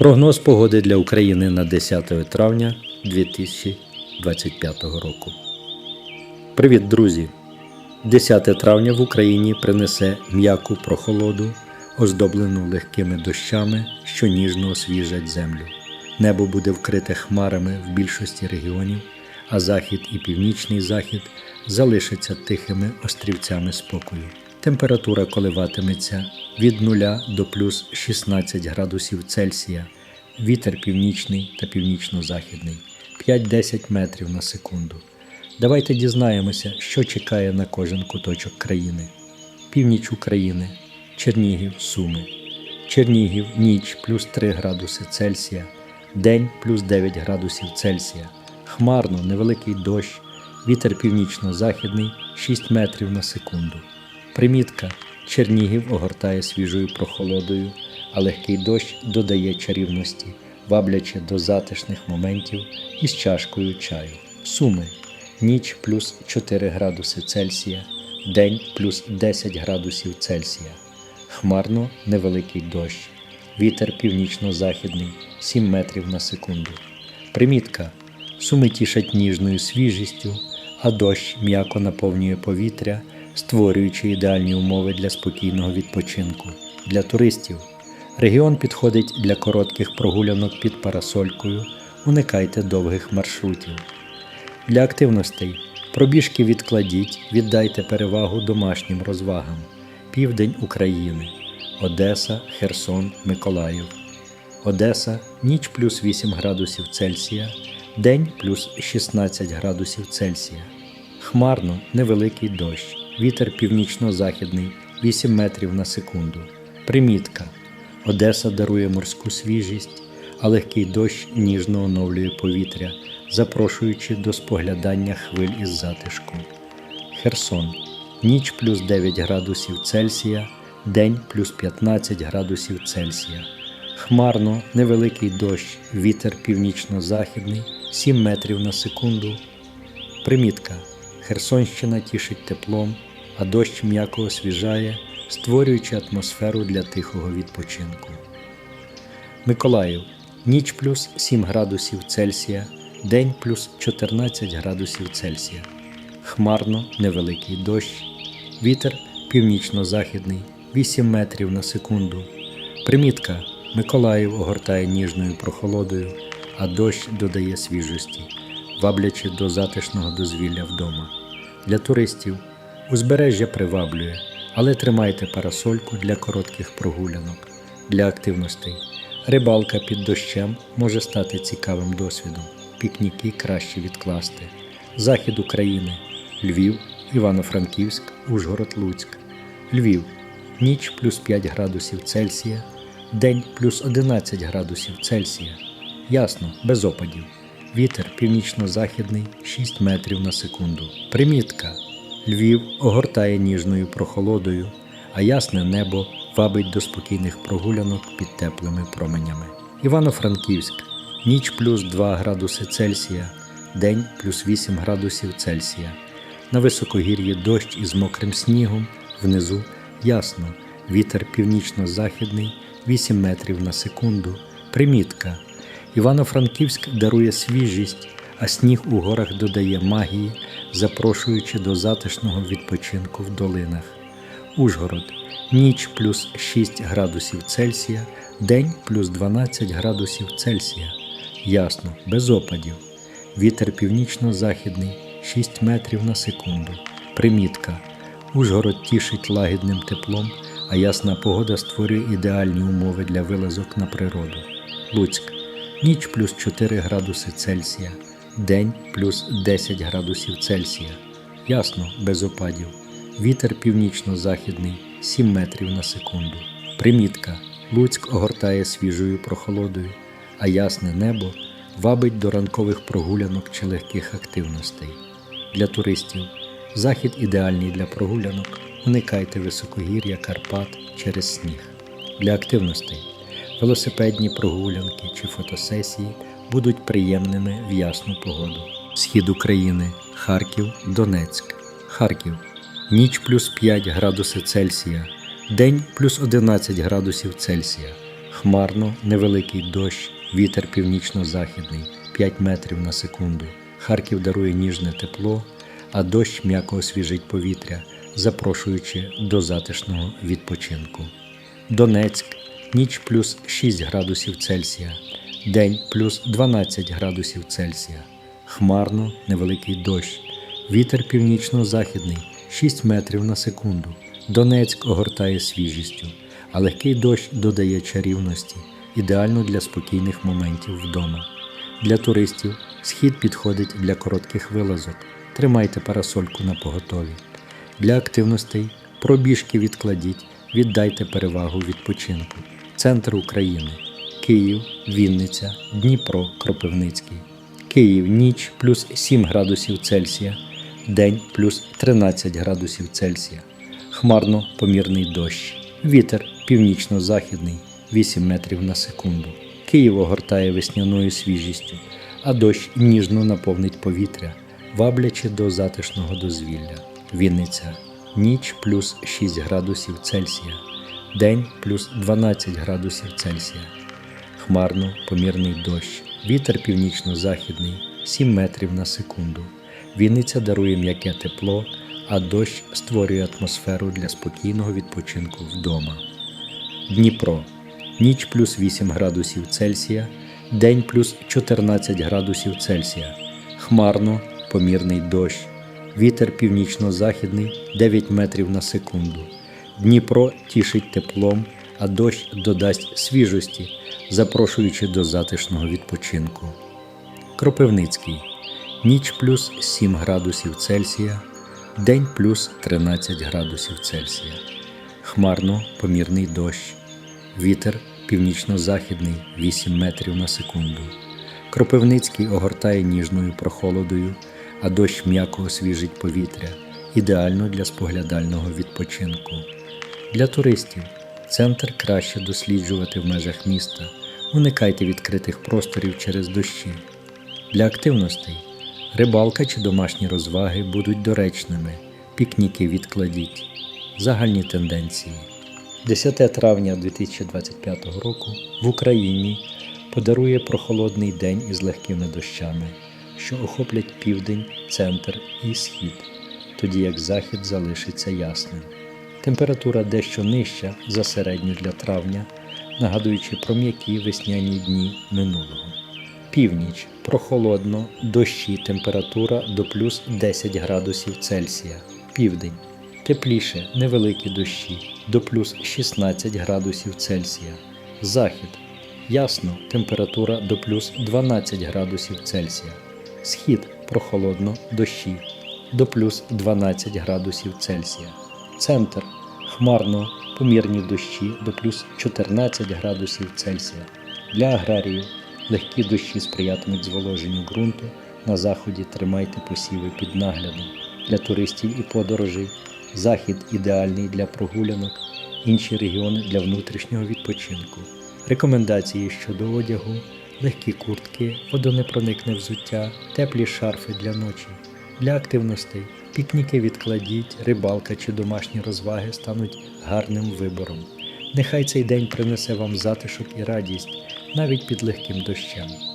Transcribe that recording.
Прогноз погоди для України на 10 травня 2025 року. Привіт, друзі! 10 травня в Україні принесе м'яку прохолоду, оздоблену легкими дощами, що ніжно освіжать землю. Небо буде вкрите хмарами в більшості регіонів, а захід і північний захід залишаться тихими острівцями спокою. Температура коливатиметься від 0 до плюс 16 градусів Цельсія, вітер північний та північно-західний 5-10 метрів на секунду. Давайте дізнаємося, що чекає на кожен куточок країни. Північ України, Чернігів, Суми. Чернігів ніч плюс 3 градуси Цельсія, день плюс 9 градусів Цельсія. Хмарно, невеликий дощ, вітер північно-західний 6 метрів на секунду. Примітка. Чернігів огортає свіжою прохолодою, а легкий дощ додає чарівності, ваблячи до затишних моментів із чашкою чаю. Суми. Ніч плюс 4 градуси Цельсія, день плюс 10 градусів Цельсія. Хмарно невеликий дощ. Вітер північно-західний 7 метрів на секунду. Примітка. Суми тішать ніжною свіжістю, а дощ м'яко наповнює повітря, створюючи ідеальні умови для спокійного відпочинку. Для туристів регіон підходить для коротких прогулянок під парасолькою. Уникайте довгих маршрутів. Для активностей пробіжки відкладіть, віддайте перевагу домашнім розвагам. Південь України, Одеса, Херсон, Миколаїв. Одеса ніч плюс 8 градусів Цельсія, день плюс 16 градусів Цельсія. Хмарно невеликий дощ, вітер північно-західний 8 метрів на секунду. Примітка. Одеса дарує морську свіжість, а легкий дощ ніжно оновлює повітря, запрошуючи до споглядання хвиль із затишку. Херсон. Ніч плюс 9 градусів Цельсія, день плюс 15 градусів Цельсія. Хмарно, невеликий дощ, вітер північно-західний 7 метрів на секунду. Примітка. Херсонщина тішить теплом, а дощ м'яко освіжає, створюючи атмосферу для тихого відпочинку. Миколаїв. Ніч плюс 7 градусів Цельсія, день плюс 14 градусів Цельсія. Хмарно, невеликий дощ, вітер північно-західний 8 метрів на секунду. Примітка. Миколаїв огортає ніжною прохолодою, а дощ додає свіжості, ваблячи до затишного дозвілля вдома. Для туристів узбережжя приваблює, але тримайте парасольку для коротких прогулянок, для активностей. Рибалка під дощем може стати цікавим досвідом. Пікніки краще відкласти. Захід України, Львів, Івано-Франківськ, Ужгород, Луцьк. Львів. Ніч плюс 5 градусів Цельсія, день плюс 11 градусів Цельсія. Ясно, без опадів. Вітер північно-західний 6 метрів на секунду. Примітка. Львів огортає ніжною прохолодою, а ясне небо вабить до спокійних прогулянок під теплими променями. Івано-Франківськ. Ніч плюс 2 градуси Цельсія, день плюс 8 градусів Цельсія. На високогір'ї дощ із мокрим снігом, внизу ясно, вітер північно-західний 8 метрів на секунду. Примітка. Івано-Франківськ дарує свіжість, а сніг у горах додає магії, запрошуючи до затишного відпочинку в долинах. Ужгород. Ніч плюс 6 градусів Цельсія, день плюс 12 градусів Цельсія. Ясно, без опадів. Вітер північно-західний 6 метрів на секунду. Примітка. Ужгород тішить лагідним теплом, а ясна погода створює ідеальні умови для вилазок на природу. Луцьк. Ніч плюс 4 градуси Цельсія, день плюс 10 градусів Цельсія. Ясно, без опадів. Вітер північно-західний 7 метрів на секунду. Примітка. Луцьк огортає свіжою прохолодою, а ясне небо вабить до ранкових прогулянок чи легких активностей. Для туристів захід ідеальний для прогулянок. Уникайте високогір'я Карпат через сніг. Для активностей велосипедні прогулянки чи фотосесії будуть приємними в ясну погоду. Схід України, Харків, Донецьк. Харків. Ніч плюс 5 градуси Цельсія, день плюс 11 градусів Цельсія. Хмарно, невеликий дощ, вітер північно-західний 5 метрів на секунду. Харків дарує ніжне тепло, а дощ м'яко освіжить повітря, запрошуючи до затишного відпочинку. Донецьк ніч плюс 6 градусів Цельсія, день плюс 12 градусів Цельсія. Хмарно, невеликий дощ, вітер північно-західний 6 метрів на секунду. Донецьк огортає свіжістю, а легкий дощ додає чарівності, ідеально для спокійних моментів вдома. Для туристів схід підходить для коротких вилазок. Тримайте парасольку на поготові. Для активностей пробіжки відкладіть, віддайте перевагу відпочинку. Центр України. Київ, Вінниця, Дніпро, Кропивницький. Київ ніч плюс 7 градусів Цельсія, день плюс 13 градусів Цельсія. Хмарно помірний дощ. Вітер північно-західний 8 метрів на секунду. Київ огортає весняною свіжістю, а дощ ніжно наповнить повітря, ваблячи до затишного дозвілля. Вінниця ніч плюс 6 градусів Цельсія, день плюс 12 градусів Цельсія. Хмарно помірний дощ, вітер північно-західний 7 метрів на секунду. Вінниця дарує м'яке тепло, а дощ створює атмосферу для спокійного відпочинку вдома. Дніпро ніч плюс 8 градусів Цельсія, день плюс 14 градусів Цельсія. Хмарно помірний дощ, вітер північно-західний 9 метрів на секунду. Дніпро тішить теплом, а дощ додасть свіжості, запрошуючи до затишного відпочинку. Кропивницький ніч плюс 7 градусів Цельсія, день плюс 13 градусів Цельсія. Хмарно помірний дощ, вітер північно-західний 8 метрів на секунду. Кропивницький огортає ніжною прохолодою, а дощ м'яко освіжить повітря, ідеально для споглядального відпочинку. Для туристів центр краще досліджувати в межах міста, уникайте відкритих просторів через дощі. Для активностей рибалка чи домашні розваги будуть доречними, пікніки відкладіть. Загальні тенденції. 10 травня 2025 року в Україні подарує прохолодний день із легкими дощами, що охоплять південь, центр і схід, тоді як захід залишиться ясним. Температура дещо нижча за середню для травня, нагадуючи про м'які весняні дні минулого. Північ прохолодно, дощі, температура до плюс 10 градусів Цельсія. Південь тепліше, невеликі дощі до плюс 16 градусів Цельсія. Захід ясно, температура до плюс 12 градусів Цельсія. Схід прохолодно, дощі до плюс 12 градусів Цельсія. Центр хмарно, помірні дощі до плюс 14 градусів Цельсія. Для аграріїв легкі дощі сприятимуть зволоженню ґрунту. На заході тримайте посіви під наглядом. Для туристів і подорожей захід ідеальний для прогулянок, інші регіони для внутрішнього відпочинку. Рекомендації щодо одягу, легкі куртки, водонепроникне взуття, теплі шарфи для ночі. Для активностей пікніки відкладіть, рибалка чи домашні розваги стануть гарним вибором. Нехай цей день принесе вам затишок і радість навіть під легким дощем.